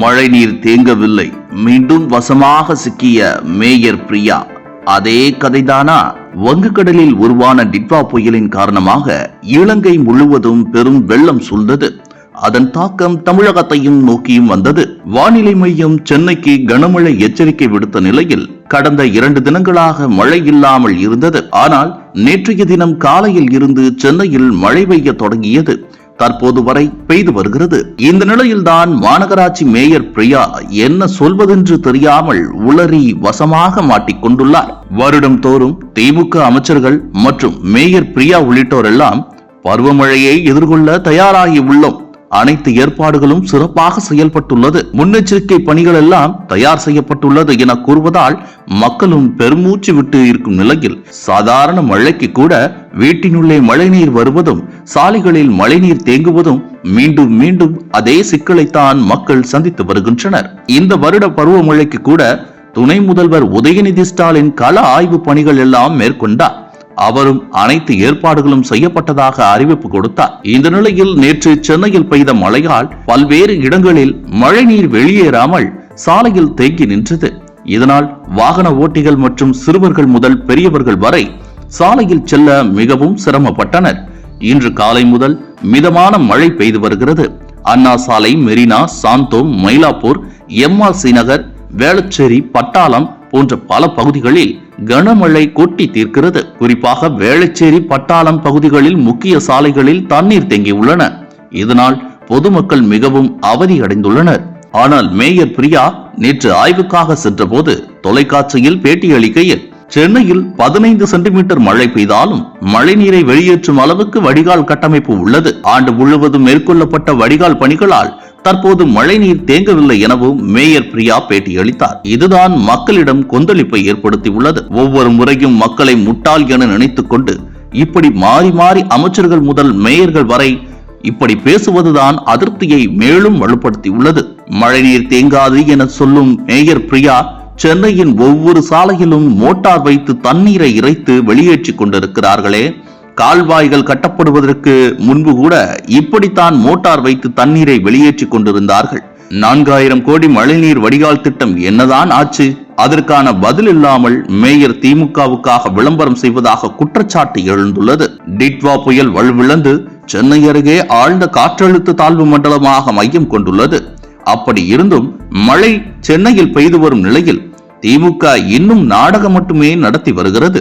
மழைநீர் தேங்கவில்லை. மீண்டும் வசமாக சிக்கிய மேயர் பிரியா. அதே கதைதானா? வங்கக்கடலில் உருவான டிட்வா புயலின் காரணமாக இலங்கை முழுவதும் பெரும் வெள்ளம் சூழ்ந்தது. அதன் தாக்கம் தமிழகத்தையும் நோக்கியும் வந்தது. வானிலை மையம் சென்னைக்கு கனமழை எச்சரிக்கை விடுத்த நிலையில் கடந்த இரண்டு தினங்களாக மழை இல்லாமல் இருந்தது. ஆனால் நேற்றைய தினம் காலையில் இருந்து சென்னையில் மழை பெய்ய தொடங்கியது. தற்போது வரை பெய்து வருகிறது. இந்த நிலையில்தான் மாநகராட்சி மேயர் பிரியா என்ன சொல்வதென்று தெரியாமல் உளறி வசமாக மாட்டிக்கொண்டுள்ளார் வருடம் தோறும் திமுக அமைச்சர்கள் மற்றும் மேயர் பிரியா உள்ளிட்டோர் எல்லாம் பருவமழையை எதிர்கொள்ள தயாராகி உள்ளோம். அனைத்து ஏற்பாடுகளும் சிறப்பாக செயல்பட்டுள்ளது. முன்னெச்சரிக்கை பணிகள் எல்லாம் தயார் செய்யப்பட்டுள்ளது என கூறுவதால் மக்களும் பெருமூச்சு விட்டு இருக்கும் நிலையில் சாதாரண மழைக்கு கூட வீட்டினுள்ளே மழைநீர் வருவதும் சாலைகளில் மழைநீர் தேங்குவதும் மீண்டும் மீண்டும் அதே சிக்கலைத்தான் மக்கள் சந்தித்து வருகின்றனர். இந்த வருட பருவமழைக்கு கூட துணை முதல்வர் உதயநிதி ஸ்டாலின் கள ஆய்வு பணிகள் எல்லாம் மேற்கொண்டார். அவரும் அனைத்து ஏற்பாடுகளும் செய்யப்பட்டதாக அறிவிப்பு கொடுத்தார். இந்த நிலையில் நேற்று சென்னையில் பெய்த மழையால் பல்வேறு இடங்களில் மழைநீர் வெளியேறாமல் சாலையில் தேங்கி நின்றது. இதனால் வாகன ஓட்டிகள் மற்றும் சிறுவர்கள் முதல் பெரியவர்கள் வரை சாலையில் செல்ல மிகவும் சிரமப்பட்டனர். இன்று காலை முதல் மிதமான மழை பெய்து வருகிறது. அண்ணா சாலை மெரினா சாந்தோம் மயிலாப்பூர் எம்ஆர்சி நகர் வேளச்சேரி பட்டாளம் போன்ற பல பகுதிகளில் கனமழை கொட்டி தீர்க்கிறது. குறிப்பாக வேளச்சேரி பட்டாளம் பகுதிகளில் முக்கிய சாலைகளில் தண்ணீர் தேங்கியுள்ளன இதனால் பொதுமக்கள் மிகவும் அவதியடைந்துள்ளனர் ஆனால் மேயர் பிரியா நேற்று ஆய்வுக்காக சென்றபோது தொலைக்காட்சியில் பேட்டியளிக்கையில் சென்னையில் பதினைந்து சென்டிமீட்டர் மழை பெய்தாலும் மழைநீரை வெளியேற்றும் அளவுக்கு வடிகால் கட்டமைப்பு உள்ளது. ஆண்டு முழுவதும் மேற்கொள்ளப்பட்ட வடிகால் பணிகளால் தற்போது மழைநீர் தேங்கவில்லை எனவும் மேயர் பிரியா பேட்டியளித்தார். இதுதான் மக்களிடம் கொந்தளிப்பை ஏற்படுத்தியுள்ளது. ஒவ்வொரு முறையும் மக்களை முட்டாள் என நினைத்துக் கொண்டு இப்படி மாறி மாறி அமைச்சர்கள் முதல் மேயர்கள் வரை இப்படி பேசுவதுதான் அதிருப்தியை மேலும் வலுப்படுத்தியுள்ளது. மழைநீர் தேங்காது என சொல்லும் மேயர் பிரியா சென்னையின் ஒவ்வொரு சாலையிலும் மோட்டார் வைத்து தண்ணீரை இறைத்து வெளியேற்றிக் கொண்டிருக்கிறார்களே. கால்வாய்கள் கட்டப்படுவதற்கு முன்பு கூட இப்படித்தான் மோட்டார் வைத்து தண்ணீரை வெளியேற்றிக் கொண்டிருந்தார்கள். நான்காயிரம் கோடி மழைநீர் வடிகால் திட்டம் என்னதான் ஆச்சு? அதற்கான பதில் இல்லாமல் மேயர் திமுகவுக்காக விளம்பரம் செய்வதாக குற்றச்சாட்டு எழுந்துள்ளது. டிட்வா புயல் வலுவிழந்து சென்னை அருகே ஆழ்ந்த காற்றழுத்த தாழ்வு மண்டலமாக மையம் கொண்டுள்ளது. அப்படி இருந்தும் மழை சென்னையில் பெய்து வரும் நிலையில் திமுக இன்னும் நாடகம் மட்டுமே நடத்தி வருகிறது.